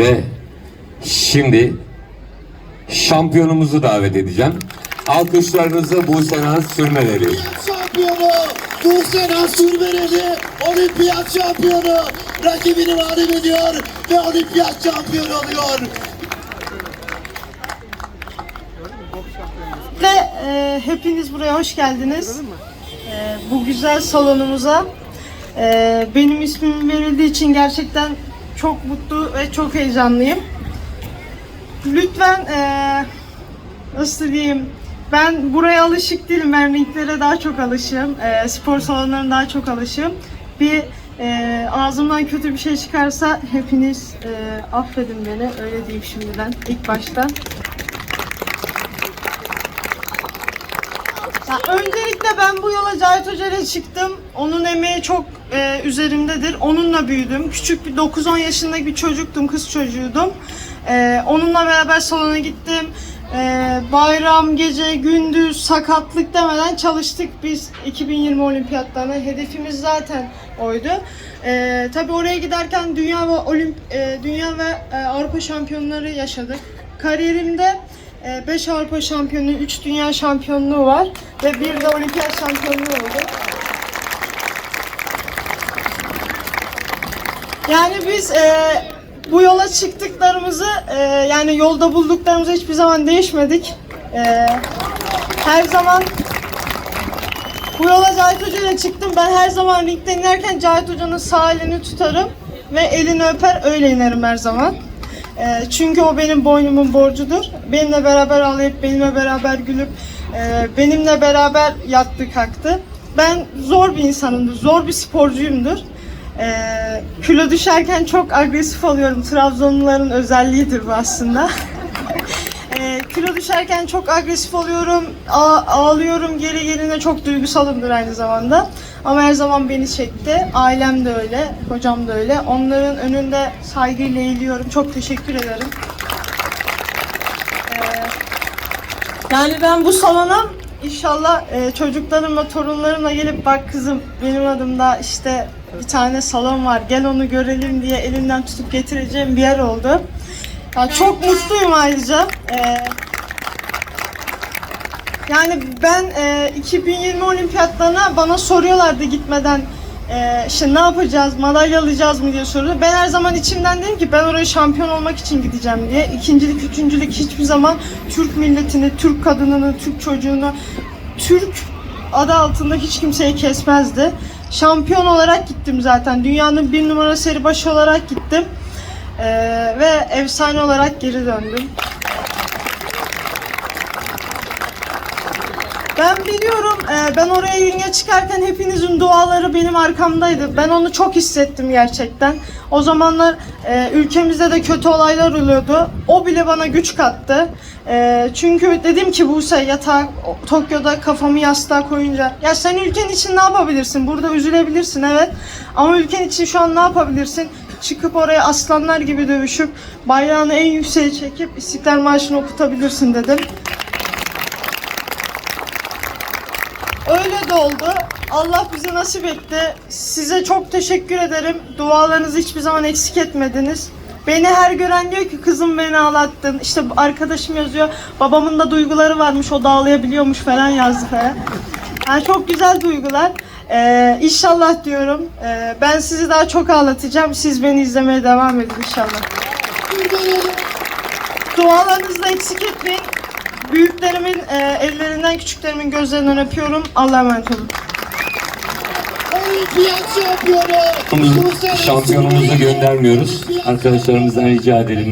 Ve şimdi şampiyonumuzu davet edeceğim. Alkışlarınızı Buse Naz Sürmeleri. şampiyonu Buse Naz Sürmeneli olimpiyat şampiyonu rakibini mağlup ediyor ve olimpiyat şampiyonu oluyor. Ve e, hepiniz buraya hoş geldiniz. E, bu güzel salonumuza. E, benim ismim verildiği için gerçekten çok mutlu ve çok heyecanlıyım. Lütfen e, nasıl diyeyim ben buraya alışık değilim. Ben ringlere daha çok alışığım. E, spor salonlarına daha çok alışığım. Bir e, ağzımdan kötü bir şey çıkarsa hepiniz e, affedin beni. Öyle diyeyim şimdiden ilk başta. Ya öncelikle ben bu yola Cahit Hoca ile çıktım. Onun emeği çok e, üzerimdedir. Onunla büyüdüm. Küçük bir 9-10 yaşındaki bir çocuktum, kız çocuğuydum. E, onunla beraber salona gittim. E, bayram, gece, gündüz, sakatlık demeden çalıştık biz 2020 olimpiyatlarına. Hedefimiz zaten oydu. E, tabii oraya giderken dünya ve olimp e, dünya ve e, Avrupa şampiyonları yaşadık. Kariyerimde 5 Avrupa şampiyonu, 3 dünya şampiyonluğu var ve bir de olimpiyat şampiyonluğu oldu. Yani biz e, bu yola çıktıklarımızı e, yani yolda bulduklarımızı hiçbir zaman değişmedik. E, her zaman bu yola Cahit Hoca ile çıktım. Ben her zaman ringden inerken Cahit Hoca'nın sağ elini tutarım ve elini öper öyle inerim her zaman. E, çünkü o benim boynumun borcudur. Benimle beraber ağlayıp benimle beraber gülüp e, benimle beraber yattı kalktı. Ben zor bir insanımdır, zor bir sporcuyumdur. E, kilo düşerken çok agresif oluyorum. Trabzonluların özelliğidir bu aslında. E, kilo düşerken çok agresif oluyorum, ağlıyorum, geri geline çok duygusalımdır aynı zamanda. Ama her zaman beni çekti. Ailem de öyle, hocam da öyle. Onların önünde saygıyla eğiliyorum. Çok teşekkür ederim. E, yani ben bu salona inşallah e, çocuklarımla, torunlarımla gelip bak kızım benim adımda işte bir tane salon var gel onu görelim diye elimden tutup getireceğim bir yer oldu. Ya çok mutluyum ayrıca. Ee, yani ben e, 2020 olimpiyatlarına bana soruyorlardı gitmeden e, işte ne yapacağız, madalya alacağız mı diye soruyordu. Ben her zaman içimden dedim ki ben oraya şampiyon olmak için gideceğim diye. İkincilik, üçüncülük hiçbir zaman Türk milletini, Türk kadınını, Türk çocuğunu, Türk adı altında hiç kimseyi kesmezdi. Şampiyon olarak gittim zaten. Dünyanın bir numara seri başı olarak gittim. Ee, ve efsane olarak geri döndüm. Ben biliyorum, e, ben oraya ringe çıkarken hepinizin duaları benim arkamdaydı. Ben onu çok hissettim gerçekten. O zamanlar e, ülkemizde de kötü olaylar oluyordu. O bile bana güç kattı. E, çünkü dedim ki Buse yatağa Tokyo'da kafamı yastığa koyunca ya sen ülken için ne yapabilirsin? Burada üzülebilirsin evet. Ama ülken için şu an ne yapabilirsin? Çıkıp oraya aslanlar gibi dövüşüp bayrağını en yükseğe çekip İstiklal Marşı'nı okutabilirsin dedim. Öyle de oldu. Allah bize nasip etti. Size çok teşekkür ederim. Dualarınızı hiçbir zaman eksik etmediniz. Beni her gören diyor ki kızım beni ağlattın. İşte arkadaşım yazıyor. Babamın da duyguları varmış. O da ağlayabiliyormuş falan yazdı falan. Yani çok güzel duygular. Ee, inşallah diyorum. Ee, ben sizi daha çok ağlatacağım. Siz beni izlemeye devam edin inşallah. Dualarınızı eksik etmeyin. Büyüklerimin e, ellerinden, küçüklerimin gözlerinden öpüyorum. Allah'a emanet olun. Şampiyonumuzu göndermiyoruz. Arkadaşlarımızdan rica edelim.